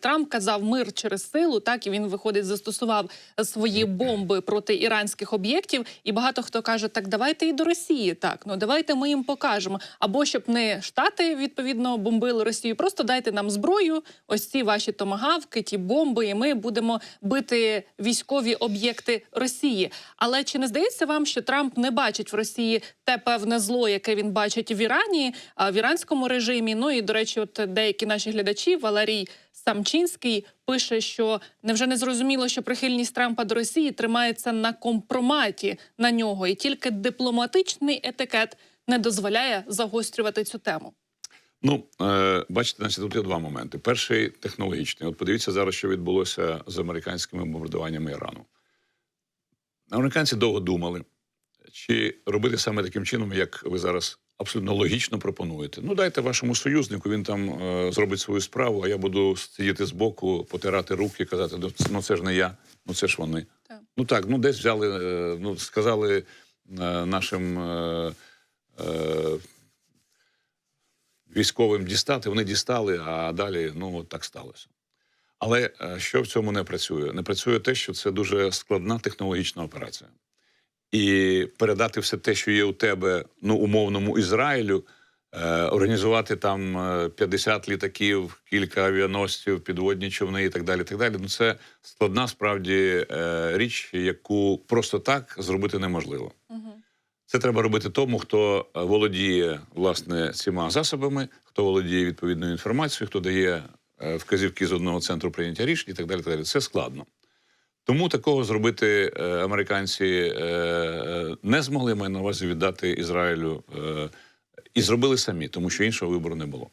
Трамп казав мир через силу, так і він виходить, застосував свої бомби проти іранських об'єктів. І багато хто каже: так давайте і до Росії. Так, ну давайте ми їм покажемо. Або щоб не штати відповідно бомбили Росію, просто дайте нам зброю. Ось ці ваші томагавки, ті бомби, і ми будемо бити військові об'єкти Росії. Але чи не здається вам, що Трамп не бачить в Росії те певне зло, яке він бачить в Ірані, в іранському режимі? Ну і до речі, от деякі наші глядачі Валерій Самчинський пише, що невже не зрозуміло, що прихильність Трампа до Росії тримається на компроматі на нього, і тільки дипломатичний етикет не дозволяє загострювати цю тему. Ну, е, бачите, значить, тут є два моменти. Перший технологічний. От подивіться зараз, що відбулося з американськими бомбардуваннями Ірану. Американці довго думали, чи робити саме таким чином, як ви зараз абсолютно логічно пропонуєте. Ну, дайте вашому союзнику, він там е, зробить свою справу, а я буду сидіти збоку, потирати руки, казати: ну це- ну ж не я, ну це ж вони. Так. Ну так, ну десь взяли, е, ну сказали е, нашим. Е, е, військовим дістати, вони дістали, а далі ну от так сталося. Але е, що в цьому не працює? Не працює те, що це дуже складна технологічна операція. І передати все те, що є у тебе, ну, умовному Ізраїлю, е, організувати там е, 50 літаків, кілька авіаносців, підводні човни і так далі. так далі. Ну, це складна справді е, річ, яку просто так зробити неможливо. Це треба робити тому, хто е, володіє власне цими засобами, хто володіє відповідною інформацією, хто дає е, вказівки з одного центру прийняття рішень і так далі. Так далі. Це складно. Тому такого зробити е, американці е, е, не змогли, маю на увазі віддати Ізраїлю і зробили самі, тому що іншого вибору не було.